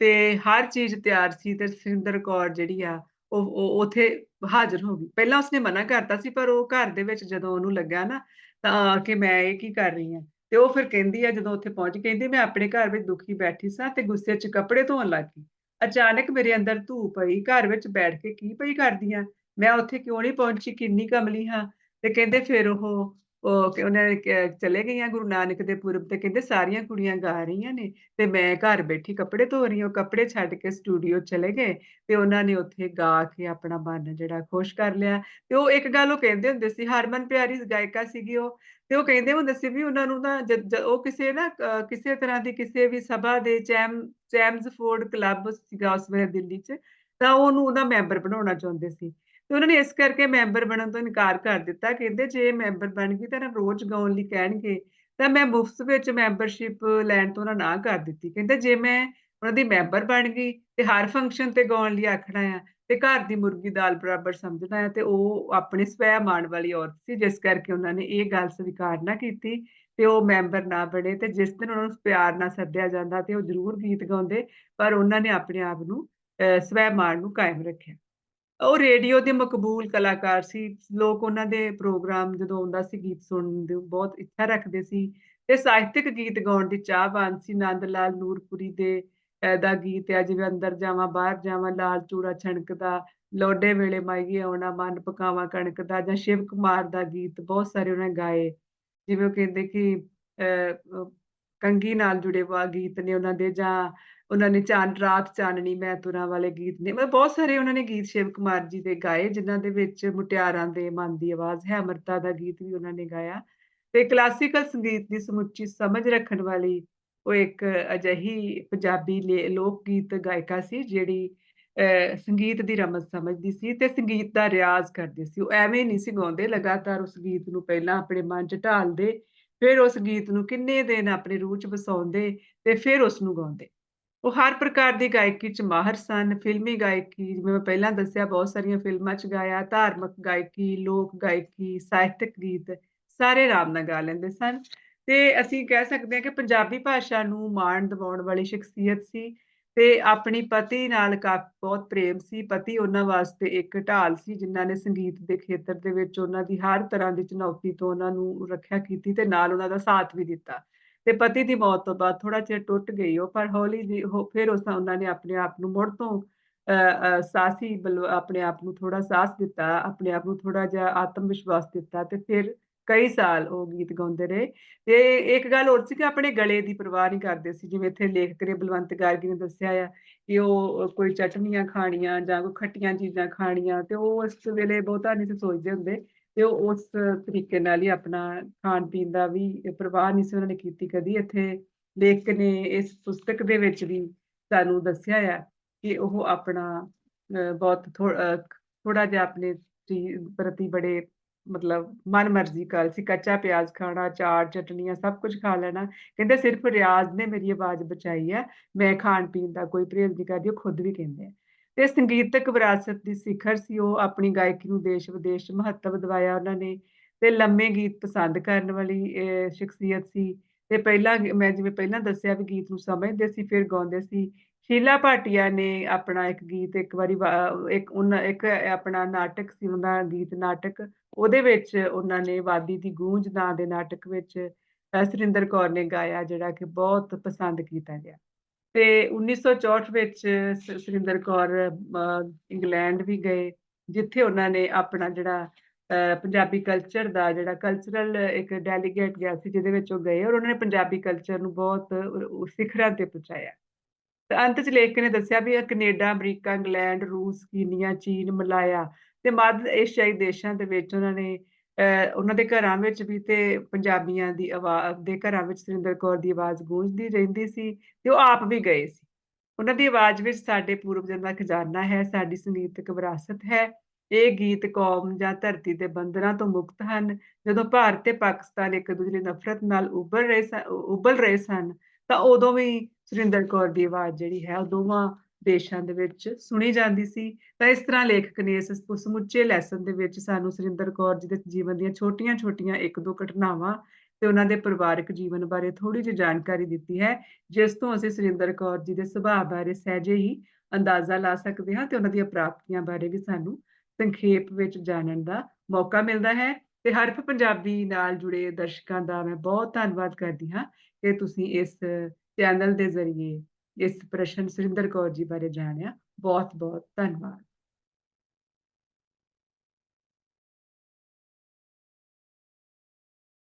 ਤੇ ਹਰ ਚੀਜ਼ ਤਿਆਰ ਸੀ ਤੇ ਸੁਰਿੰਦਰ ਕੌਰ ਜਿਹੜੀ ਆ, ਉਹ ਉਹ ਉੱਥੇ ਹਾਜ਼ਰ ਹੋ ਗਈ। ਪਹਿਲਾਂ ਉਸਨੇ ਮਨਾ ਕਰਤਾ ਸੀ ਪਰ ਉਹ ਘਰ ਦੇ ਵਿੱਚ ਜਦੋਂ ਉਹਨੂੰ ਲੱਗਾ ਨਾ ਤਾਂ ਕਿ ਮੈਂ ਇਹ ਕੀ ਕਰ ਰਹੀ ਹਾਂ ਤੇ ਉਹ ਫਿਰ ਕਹਿੰਦੀ ਆ ਜਦੋਂ ਉੱਥੇ ਪਹੁੰਚ ਕਹਿੰਦੀ ਮੈਂ ਆਪਣੇ ਘਰ ਵਿੱਚ ਦੁਖੀ ਬੈਠੀ ਸਾਂ ਤੇ ਗੁੱਸੇ 'ਚ ਕੱਪੜੇ ਧੋਣ ਲੱਗ ਗਈ। ਅਚਾਨਕ ਮੇਰੇ ਅੰਦਰ ਧੂ ਪਈ, ਘਰ ਵਿੱਚ ਬੈਠ ਕੇ ਕੀ ਪਈ ਕਰਦੀ ਆਂ? ਮੈਂ ਉੱਥੇ ਕਿਉਂ ਨਹੀਂ ਪਹੁੰਚੀ, ਕਿੰਨੀ ਕਮਲੀ ਹਾਂ। ਤੇ ਕਹਿੰਦੇ ਫਿਰ ਉਹ ਉਹ ਕਿ ਉਹਨਾਂ ਨੇ ਚਲੇ ਗਈਆਂ ਗੁਰੂ ਨਾਨਕ ਦੇ ਪੁਰਬ ਤੇ ਕਹਿੰਦੇ ਸਾਰੀਆਂ ਕੁੜੀਆਂ ਗਾ ਰਹੀਆਂ ਨੇ ਤੇ ਮੈਂ ਘਰ ਬੈਠੀ ਕੱਪੜੇ ਧੋ ਰਹੀ ਹਾਂ। ਕੱਪੜੇ ਛੱਡ ਕੇ ਸਟੂਡੀਓ ਚਲੇ ਗਏ ਤੇ ਉਹਨਾਂ ਨੇ ਉੱਥੇ ਗਾ ਕੇ ਆਪਣਾ ਮਨ ਜਿਹੜਾ ਖੁਸ਼ ਕਰ ਲਿਆ। ਤੇ ਉਹ ਇੱਕ ਗੱਲ ਉਹ ਕਹਿੰਦੇ ਹੁੰਦੇ ਸੀ ਹਰਮਨ ਪਿਆਰੀ ਗਾਇਕਾ ਸੀਗੀ ਉਹ ਤੇ ਉਹ ਕਹਿੰਦੇ ਹੁੰਦੇ ਸੀ ਵੀ ਉਹਨਾਂ ਨੂੰ ਨਾ ਉਹ ਕਿਸੇ ਨਾ ਕਿਸੇ ਤਰ੍ਹਾਂ ਦੀ ਕਿਸੇ ਵੀ ਸਭਾ ਦੇ ਚੈਮ ਚੈਮਸਫੋਰਡ ਕਲੱਬ ਸੀਗਾ ਉਸ ਵੇਲੇ ਦਿੱਲੀ 'ਚ, ਤਾਂ ਉਹਨੂੰ ਉਹਦਾ ਮੈਂਬਰ ਬਣਾਉਣਾ ਚਾਹੁੰਦੇ ਸੀ। ਤੇ ਉਹਨਾਂ ਨੇ ਇਸ ਕਰਕੇ ਮੈਂਬਰ ਬਣਨ ਤੋਂ ਇਨਕਾਰ ਕਰ ਦਿੱਤਾ। ਕਹਿੰਦੇ ਜੇ ਮੈਂਬਰ ਬਣ ਗਈ ਤਾਂ ਰੋਜ਼ ਗਾਉਣ ਲਈ ਕਹਿਣਗੇ, ਤਾਂ ਮੈਂ ਮੁਫ਼ਤ ਵਿੱਚ ਮੈਂਬਰਸ਼ਿਪ ਲੈਣ ਤੋਂ ਨਾ ਕਰ ਦਿੱਤੀ। ਕਹਿੰਦੇ ਜੇ ਮੈਂ ਉਹਨਾਂ ਦੀ ਮੈਂਬਰ ਬਣ ਗਈ ਤੇ ਹਰ ਫੰਕਸ਼ਨ ਤੇ ਗਾਉਣ ਲਈ ਆਖਣਾ ਆ ਤੇ ਘਰ ਦੀ ਮੁਰਗੀ ਦਾਲ ਬਰਾਬਰ ਸਮਝਣਾ ਹੈ ਤੇ ਉਹ ਆਪਣੇ ਸਵੈ ਮਾਣ ਵਾਲੀ ਔਰਤ ਸੀ ਜਿਸ ਕਰਕੇ ਉਹਨਾਂ ਨੇ ਇਹ ਗੱਲ ਸਵੀਕਾਰ ਨਾ ਕੀਤੀ ਤੇ ਉਹ ਮੈਂਬਰ ਨਾ ਬਣੇ ਤੇ ਜਿਸ ਦਿਨ ਉਹਨਾਂ ਨੂੰ ਪਿਆਰ ਨਾਲ ਸੱਦਿਆ ਜਾਂਦਾ ਤੇ ਉਹ ਜ਼ਰੂਰ ਗੀਤ ਗਾਉਂਦੇ ਪਰ ਉਹਨਾਂ ਨੇ ਆਪਣੇ ਆਪ ਨੂੰ ਅ, ਸਵੈ ਮਾਣ ਨੂੰ ਕਾਇਮ ਰੱਖਿਆ। ਉਹ ਰੇਡੀਓ ਦੇ ਮਕਬੂਲ ਕਲਾਕਾਰ ਸੀ। ਲੋਕ ਉਹਨਾਂ ਦੇ ਪ੍ਰੋਗਰਾਮ ਜਦੋਂ ਆਉਂਦਾ ਸੀ ਗੀਤ ਸੁਣਨ ਦੀ ਬਹੁਤ ਇੱਛਾ ਰੱਖਦੇ ਸੀ ਤੇ ਸਾਹਿਤਕ ਗੀਤ ਗਾਉਣ ਦੀ ਚਾਹਵਾਨ ਸੀ। ਨੰਦ ਲਾਲ ਨੂਰਪੁਰੀ ਦੇ ਦਾ ਗੀਤ ਹੈ ਜਿਵੇਂ ਅੰਦਰ ਜਾਵਾਂ ਬਾਹਰ ਜਾਵਾਂ ਲਾਲ ਚੂੜਾ ਛਣਕਦਾ, ਲੋਡੇ ਵੇਲੇ ਮਾਈਏ ਆਉਣਾ ਮਨ ਪਕਾਵਾਂ ਕਣਕ ਦਾ ਜਾਂ ਸ਼ਿਵ ਕੁਮਾਰ ਦਾ ਗੀਤ ਬਹੁਤ ਸਾਰੇ ਉਹਨਾਂ ਨੇ ਗਾਏ। ਜਿਵੇਂ ਉਹ ਕਹਿੰਦੇ ਕਿ ਅ, ਕੰਘੀ ਨਾਲ ਜੁੜੇ ਵਾ ਗੀਤ ਨੇ ਉਹਨਾਂ ਦੇ ਜਾਂ ਉਹਨਾਂ ਨੇ ਚਾਂਦ ਰਾਤ ਚਾਨਣੀ ਮੈਂ ਤੁਰਾਂ ਵਾਲੇ ਗੀਤ ਨੇ ਮਤਲਬ ਬਹੁਤ ਸਾਰੇ ਉਹਨਾਂ ਨੇ ਗੀਤ ਸ਼ਿਵ ਕੁਮਾਰ ਜੀ ਦੇ ਗਾਏ ਜਿਨ੍ਹਾਂ ਦੇ ਵਿੱਚ ਮੁਟਿਆਰਾਂ ਦੇ ਮਨ ਦੀ ਆਵਾਜ਼ ਹੈ, ਅੰਮ੍ਰਿਤਾ ਦਾ ਗੀਤ ਵੀ ਉਹਨਾਂ ਨੇ ਗਾਇਆ ਤੇ ਕਲਾਸੀਕਲ ਸੰਗੀਤ ਦੀ ਸਮੁੱਚੀ ਸਮਝ ਰੱਖਣ ਵਾਲੀ ਉਹ ਇੱਕ ਅਜਿਹੀ ਪੰਜਾਬੀ ਲੇ ਲੋਕ ਗੀਤ ਗਾਇਕਾ ਸੀ ਜਿਹੜੀ ਅ, ਸੰਗੀਤ ਦੀ ਰਮਜ਼ ਸਮਝਦੀ ਸੀ ਤੇ ਸੰਗੀਤ ਦਾ ਰਿਆਜ਼ ਕਰਦੀ ਸੀ। ਉਹ ਐਵੇਂ ਨਹੀਂ ਸੀ ਗਾਉਂਦੇ ਲਗਾਤਾਰ ਉਸ ਗੀਤ ਨੂੰ ਪਹਿਲਾਂ ਆਪਣੇ ਮਨ 'ਚ ਢਾਲਦੇ, ਫਿਰ ਉਸ ਗੀਤ ਨੂੰ ਕਿੰਨੇ ਦਿਨ ਆਪਣੀ ਰੂਹ 'ਚ ਵਸਾਉਂਦੇ ਤੇ ਫਿਰ ਉਸ ਨੂੰ ਗਾਉਂਦੇ। ਉਹ ਹਰ ਪ੍ਰਕਾਰ ਦੀ ਗਾਇਕੀ 'ਚ ਮਾਹਰ ਸਨ। ਫਿਲਮੀ ਗਾਇਕੀ ਜਿਵੇਂ ਮੈਂ ਪਹਿਲਾਂ ਦੱਸਿਆ ਬਹੁਤ ਸਾਰੀਆਂ ਫਿਲਮਾਂ 'ਚ ਗਾਇਆ, ਧਾਰਮਿਕ ਗਾਇਕੀ, ਲੋਕ ਗਾਇਕੀ, ਸਾਹਿਤਕ ਗੀਤ ਸਾਰੇ ਆਰਾਮ ਨਾਲ ਗਾ ਲੈਂਦੇ ਸਨ ਤੇ ਅਸੀਂ ਕਹਿ ਸਕਦੇ ਹਾਂ ਕਿ ਪੰਜਾਬੀ ਭਾਸ਼ਾ ਨੂੰ ਮਾਣ ਦਿਵਾਉਣ ਵਾਲੀ ਸ਼ਖਸੀਅਤ ਸੀ ਤੇ ਆਪਣੀ ਪਤੀ ਨਾਲ ਕਾ ਬਹੁਤ ਪ੍ਰੇਮ ਸੀ। ਪਤੀ ਉਹਨਾਂ ਵਾਸਤੇ ਇੱਕ ਢਾਲ ਸੀ ਜਿਨ੍ਹਾਂ ਨੇ ਸੰਗੀਤ ਦੇ ਖੇਤਰ ਦੇ ਵਿੱਚ ਉਹਨਾਂ ਦੀ ਹਰ ਤਰ੍ਹਾਂ ਦੀ ਚੁਣੌਤੀ ਤੋਂ ਉਹਨਾਂ ਨੂੰ ਰੱਖਿਆ ਕੀਤੀ ਤੇ ਨਾਲ ਉਹਨਾਂ ਦਾ ਸਾਥ ਵੀ ਦਿੱਤਾ। ਤੇ ਪਤੀ ਦੀ ਮੌਤ ਤੋਂ ਬਾਅਦ ਥੋੜਾ ਚਿਰ ਟੁੱਟ ਗਈ ਉਹ ਪਰ ਹੌਲੀ ਜਿਹੀ ਫਿਰ ਉਸ ਉਹਨਾਂ ਨੇ ਆਪਣੇ ਆਪ ਨੂੰ ਮੁੜ ਤੋਂ ਅ, ਅ, ਸਾਹਸੀ ਆਪਣੇ ਆਪ ਨੂੰ ਥੋੜਾ ਸਾਹਸ ਦਿੱਤਾ, ਆਪਣੇ ਆਪ ਨੂੰ ਥੋੜਾ ਜਿਹਾ ਆਤਮ ਵਿਸ਼ਵਾਸ ਦਿੱਤਾ ਤੇ ਫਿਰ ਕਈ ਸਾਲ ਉਹ ਗੀਤ ਗਾਉਂਦੇ ਰਹੇ ਤੇ ਇੱਕ ਗੱਲ ਹੋਰ ਸੀ ਕਿ ਆਪਣੇ ਗਲੇ ਦੀ ਪਰਵਾਹ ਨਹੀਂ ਕਰਦੇ ਸੀ। ਜਿਵੇਂ ਇੱਥੇ ਲੇਖਕ ਨੇ ਬਲਵੰਤ ਗਾਰਗੀ ਨੇ ਦੱਸਿਆ ਆ ਕਿ ਉਹ ਕੋਈ ਚਟਨੀਆਂ ਖਾਣੀਆਂ ਜਾਂ ਕੋਈ ਖੱਟੀਆਂ ਚੀਜ਼ਾਂ ਖਾਣੀਆਂ ਤੇ ਉਹ ਉਸ ਵੇਲੇ ਬਹੁਤਾ ਨਹੀਂ ਸੋਚਦੇ ਹੁੰਦੇ ਤੇ ਉਹ ਉਸ ਤਰੀਕੇ ਨਾਲ ਹੀ ਆਪਣਾ ਖਾਣ-ਪੀਣ ਦਾ ਵੀ ਪਰਵਾਹ ਨਹੀਂ ਸੀ ਉਹਨਾਂ ਨੇ ਕੀਤੀ ਕਦੀ। ਇੱਥੇ ਲੇਖਕ ਨੇ ਇਸ ਪੁਸਤਕ ਦੇ ਵਿੱਚ ਵੀ ਸਾਨੂੰ ਦੱਸਿਆ ਆ ਕਿ ਉਹ ਆਪਣਾ ਬਹੁਤ ਥੋ ਅ, ਜਿਹਾ ਆਪਣੇ ਪ੍ਰਤੀ ਬੜੇ ਮਤਲਬ ਮਨ-ਮਰਜ਼ੀ ਕਰ ਸੀ ਕੱਚਾ ਪਿਆਜ਼ ਖਾਣਾ, ਚਾਟ, ਚਟਨੀਆਂ ਸਭ ਕੁਝ ਖਾ ਲੈਣਾ। ਕਹਿੰਦੇ ਸਿਰਫ ਰਿਆਜ਼ ਨੇ ਮੇਰੀ ਆਵਾਜ਼ ਬਚਾਈ ਹੈ, ਮੈਂ ਖਾਣ-ਪੀਣ ਦਾ ਕੋਈ ਪਰਹੇਜ਼ ਨਹੀਂ ਕਰਦੀ, ਉਹ ਖੁਦ ਵੀ ਕਹਿੰਦੇ ਆ। ਤੇ ਸੰਗੀਤਕ ਵਿਰਾਸਤ ਦੀ ਸਿਖਰ ਸੀ ਉਹ ਆਪਣੀ ਗਾਇਕੀ ਨੂੰ ਦੇਸ਼-ਵਿਦੇਸ਼ ਮਹੱਤਵ ਦਿਵਾਇਆ ਉਹਨਾਂ ਨੇ ਤੇ ਲੰਮੇ ਗੀਤ ਪਸੰਦ ਕਰਨ ਵਾਲੀ ਅ, ਸ਼ਖਸੀਅਤ ਸੀ ਤੇ ਪਹਿਲਾਂ ਮੈਂ ਜਿਵੇਂ ਪਹਿਲਾਂ ਦੱਸਿਆ ਵੀ ਗੀਤ ਨੂੰ ਸਮਝਦੇ ਸੀ, ਫਿਰ ਗਾਉਂਦੇ ਸੀ। ਸ਼ੀਲਾ ਭਾਟੀਆ ਨੇ ਆਪਣਾ ਇੱਕ ਗੀਤ ਇੱਕ ਵਾਰੀ ਇੱਕ ਉਹਨਾਂ ਇੱਕ ਆਪਣਾ ਨਾਟਕ ਸੀ ਉਹਨਾਂ ਦਾ ਗੀਤ ਨਾਟਕ, ਉਹਦੇ ਵਿੱਚ ਉਹਨਾਂ ਨੇ ਵਾਦੀ ਦੀ ਗੂੰਜ ਨਾਂ ਦੇ ਨਾਟਕ ਵਿੱਚ ਅ, ਕੌਰ ਨੇ ਗਾਇਆ ਜਿਹੜਾ ਕਿ ਬਹੁਤ ਪਸੰਦ ਕੀਤਾ ਗਿਆ। ਤੇ 1964 ਵਿੱਚ ਸ ਕੌਰ ਇੰਗਲੈਂਡ ਵੀ ਗਏ, ਜਿੱਥੇ ਉਹਨਾਂ ਨੇ ਆਪਣਾ ਜਿਹੜਾ ਅ, ਪੰਜਾਬੀ ਕਲਚਰ ਦਾ ਜਿਹੜਾ ਕਲਚਰਲ ਇੱਕ ਡੈਲੀਗੇਟ ਗਿਆ ਸੀ ਜਿਹਦੇ ਵਿੱਚ ਉਹ ਗਏ ਔਰ ਉਹਨਾਂ ਨੇ ਪੰਜਾਬੀ ਕਲਚਰ ਨੂੰ ਬਹੁਤ ਸਿਖਰਾਂ ਤੇ ਪਹੁੰਚਾਇਆ। ਤੇ ਅੰਤ 'ਚ ਲੇਖਕ ਨੇ ਦੱਸਿਆ ਵੀ ਇਹ ਕੈਨੇਡਾ, ਅਮਰੀਕਾ, ਇੰਗਲੈਂਡ, ਰੂਸ, ਕੀਨੀਆ, ਚੀਨ, ਮਲਾਇਆ ਤੇ ਮੱਧ ਏਸ਼ੀਆਈ ਦੇਸ਼ਾਂ ਦੇ ਵਿੱਚ ਉਹਨਾਂ ਨੇ ਉਹਨਾਂ ਦੇ ਘਰਾਂ ਵਿੱਚ ਵੀ ਤੇ ਪੰਜਾਬੀਆਂ ਦੀ ਆਵਾ ਦੇ ਘਰਾਂ ਵਿੱਚ ਸੁਰਿੰਦਰ ਕੌਰ ਦੀ ਆਵਾਜ਼ ਗੂੰਜਦੀ ਰਹਿੰਦੀ ਸੀ ਤੇ ਉਹ ਆਪ ਵੀ ਗਏ ਸੀ। ਉਹਨਾਂ ਦੀ ਆਵਾਜ਼ ਵਿੱਚ ਸਾਡੇ ਪੂਰਵਜਾਂ ਦਾ ਖਜ਼ਾਨਾ ਹੈ, ਸਾਡੀ ਸੰਗੀਤਕ ਵਿਰਾਸਤ ਹੈ। ਇਹ ਗੀਤ ਕੌਮ ਜਾਂ ਧਰਤੀ ਦੇ ਬੰਧਨਾਂ ਤੋਂ ਮੁਕਤ ਹਨ। ਜਦੋਂ ਭਾਰਤ ਤੇ ਪਾਕਿਸਤਾਨ ਇੱਕ-ਦੂਜੇ ਦੀ ਨਫ਼ਰਤ ਨਾਲ ਉਬਲ ਰਹੇ ਸਨ ਉਬਲ ਰਹੇ ਸਨ, ਤਾਂ ਉਦੋਂ ਵੀ ਸੁਰਿੰਦਰ ਕੌਰ ਦੀ ਆਵਾਜ਼ ਜਿਹੜੀ ਹੈ ਉਹ ਦੋਵਾਂ ਦੇਸ਼ਾਂ ਦੇ ਵਿੱਚ ਸੁਣੀ ਜਾਂਦੀ ਸੀ। ਤਾਂ ਇਸ ਤਰ੍ਹਾਂ ਲੇਖਕ ਨੇ ਇਸ ਸਮੁੱਚੇ ਲੈਸਨ ਦੇ ਵਿੱਚ ਸਾਨੂੰ ਸੁਰਿੰਦਰ ਕੌਰ ਜੀ ਦੇ ਜੀਵਨ ਦੀਆਂ ਛੋਟੀਆਂ-ਛੋਟੀਆਂ 1-2 ਘਟਨਾਵਾਂ ਤੇ ਉਹਨਾਂ ਦੇ ਪਰਿਵਾਰਕ ਜੀਵਨ ਬਾਰੇ ਥੋੜ੍ਹੀ ਜਿਹੀ ਜਾਣਕਾਰੀ ਦਿੱਤੀ ਹੈ, ਜਿਸ ਤੋਂ ਅਸੀਂ ਸੁਰਿੰਦਰ ਕੌਰ ਜੀ ਦੇ ਸੁਭਾਅ ਬਾਰੇ ਸਹਿਜੇ ਹੀ ਅੰਦਾਜ਼ਾ ਲਾ ਸਕਦੇ ਹਾਂ ਤੇ ਉਹਨਾਂ ਦੀਆਂ ਪ੍ਰਾਪਤੀਆਂ ਬਾਰੇ ਵੀ ਸਾਨੂੰ ਸੰਖੇਪ ਵਿੱਚ ਜਾਣਨ ਦਾ ਮੌਕਾ ਮਿਲਦਾ ਹੈ ਤੇ ਹਰਫ਼ ਪੰਜਾਬੀ ਨਾਲ ਜੁੜੇ ਦਰਸ਼ਕਾਂ ਦਾ ਮੈਂ ਬਹੁਤ ਧੰਨਵਾਦ ਕਰਦੀ ਹਾਂ ਕਿ ਤੁਸੀਂ ਇਸ ਚੈਨਲ ਦੇ ਜ਼ਰੀਏ ਇਸ ਪ੍ਰਸ਼ਨ ਸੁਰਿੰਦਰ ਕੌਰ ਜੀ ਬਾਰੇ ਜਾਣਿਆ। ਬਹੁਤ-ਬਹੁਤ ਧੰਨਵਾਦ।